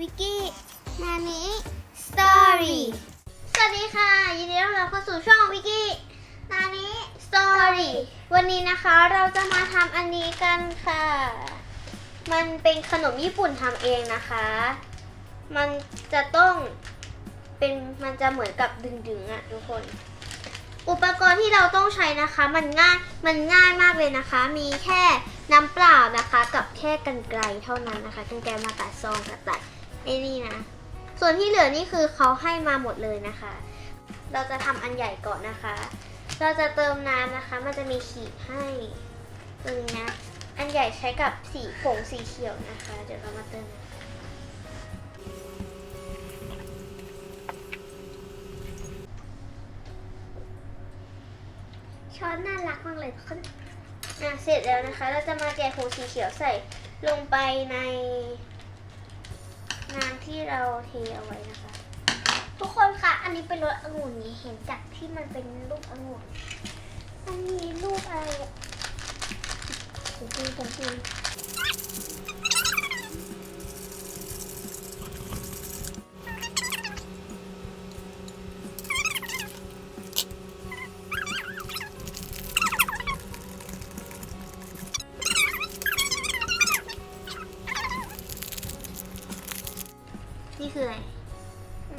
วิกกี้นานิสตอรี่สวัสดีค่ะ ยินดีต้อนรับเข้าสู่ช่องวิกกี้นานิสตอรี่วันนี้นะคะเราจะมาทำอันนี้กันค่ะ มันเป็นขนมญี่ปุ่นทำเองนะคะ มันจะต้องเป็นมันจะเหมือนกับดึงๆอะทุกคน อุปกรณ์ที่เราต้องใช้นะคะ มันง่ายมันง่ายมากเลยนะคะ มีแค่น้ำเปล่านะคะ กับแค่กันไกลเท่านั้นนะคะกันไกลมาตัดซองกับตัด ไอ้นี่นะ ส่วนที่เหลือนี่คือเขาให้มาหมดเลยนะคะ เราจะทำอันใหญ่ก่อนนะคะ เราจะเติมน้ำนะคะ มันจะมีขีดให้ตรงนี้นะ อันใหญ่ใช้กับสีผงสีเขียวนะคะ เดี๋ยวเรามาเติมนะคะช้อนน่ารักมากเลยทุกคนอะเสร็จแล้วนะคะ เราจะมาแกะผงสีเขียวใส่ลงไปในน้ำ ที่เราเทเอาไว้นะคะ ทุกคนคะอันนี้เป็นรสองุ่นนี้เห็นจากที่มันเป็นรูปองุ่นมันมีรูปอะไรอะจริงจริง คืออะไร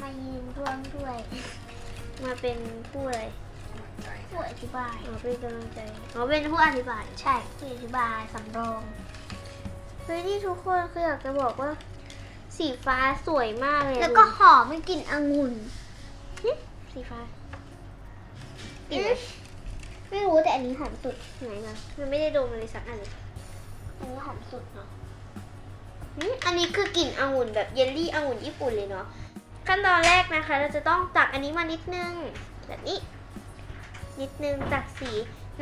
มายืนร่วมด้วย มาเป็นผู้อะไรผู้อธิบายอ๋อเป็นกำลังใจอ๋อเป็นผู้อธิบาย ใช่ผู้อธิบายสำรองเฮ้ยนี่ทุกคนคืออยากจะบอกว่า สีฟ้าสวยมากเลยแล้วก็ดูหอมไม่กลิ่นองุ่นสีฟ้าอืมไม่รู้แต่อันนี้หอมสุดไหนกันมันไม่ได้ดมเลยสักอันเลยอันนี้หอมสุดเนาะ อันนี้คือกลิ่นองุ่นแบบเยลลี่องุ่นญี่ปุ่นเลยเนาะ ขั้นตอนแรกนะคะ เราจะต้องตักอันนี้มานิดนึง แบบนี้ นิดนึงตักสี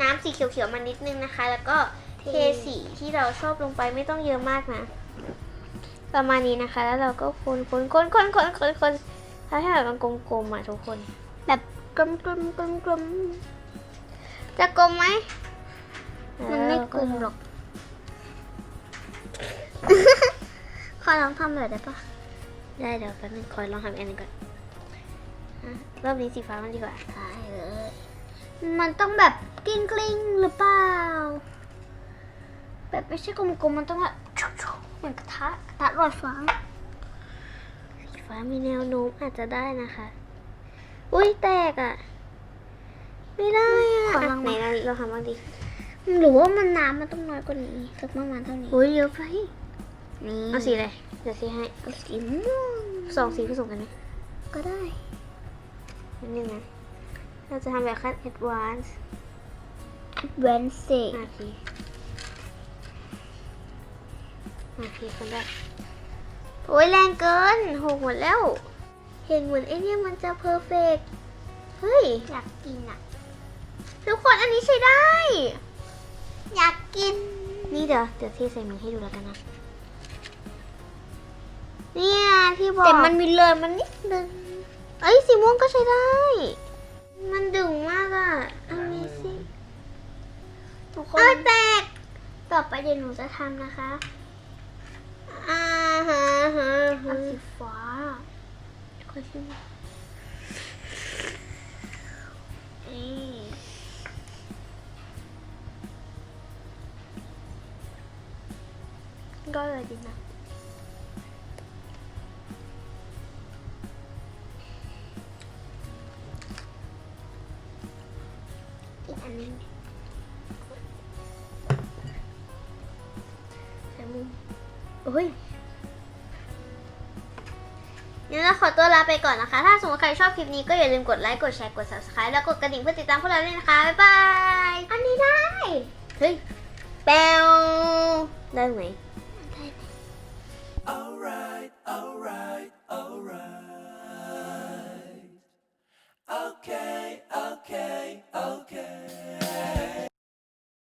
น้ำสีเขียวๆมานิดนึงนะคะ แล้วก็เทสีที่เราชอบลงไปไม่ต้องเยอะมากนะ ประมาณนี้นะคะ แล้วเราก็คนคนคนคนคนคนคนทำให้แบบมันกลมๆอะทุกคน แบบกลมกลมกลมกลมจะกลมไหมมันไม่กลมหรอก ขอลองทำหน่อยได้ปะได้เดี๋ยวแป๊บนึงคอยลองทำอันหนึงก่อนอะรอบนี้สีฟ้ามันดีกว่าได้เลยมันต้องแบบกลิ้งกลิ้งหรือเปล่า แบบไม่ใช่กลมๆมันต้องแบบชุบๆเหมือนกระทะกระทะหลอดฟ้าสีฟ้ามีแนวโน้มอาจจะได้นะคะ อุ้ยแตกอะ ไม่ได้อะขอลอะองไหนมาเราเราทำบ้างดิหรือว่ามันน้ำมันต้องน้อยกว่านี้สักประมาณเท่านี้อุ้ยเยอะไป นี่เอาสีอะไรเดี๋ยวสีให้เอาสีม่วงสองสีผสมกันไหมก็ได้นิดนึงนะเราจะทำแบบขั้น advance เวนเซโอเคโอเคคนได้โอ้ยแรงเกินหกหมดแล้ว เห็นเหมือนไอเนี่ยมันจะเพอร์เฟกเฮ้ย อยากกินอะ ทุกคนอันนี้ใช้ได้ อยากกิน นี่เดี๋ยวเดี๋ยวเทใส่มือให้ดูแล้วกันนะเนี่ย ที่บอกแต่มันมีเลยมันนิดนึงเอ้ยสีม่วงก็ใช้ได้ มันดึงมากอะ Amazing ทุกคเอ้ยนแตก ต่อไปเดี๋ยวหนูจะทำนะคะอ่าฮะฮะเอาฮะสีฟ้าขอชิมนี่ก็เลยดีนะ อีกอันนึงใช้มือโอ้ยวเราขอตัวลาไปก่อนนะคะ ถ้าสมมติใครชอบคลิปนี้ก็อย่าลืมกดไลค์ กดแชร์ กด subscribe แล้วกดกระดิ่งเพื่อติดตามพวกเราด้วยนะคะ บ๊ายบาย อันนี้ได้ เฮ้ย แปวได้ไหม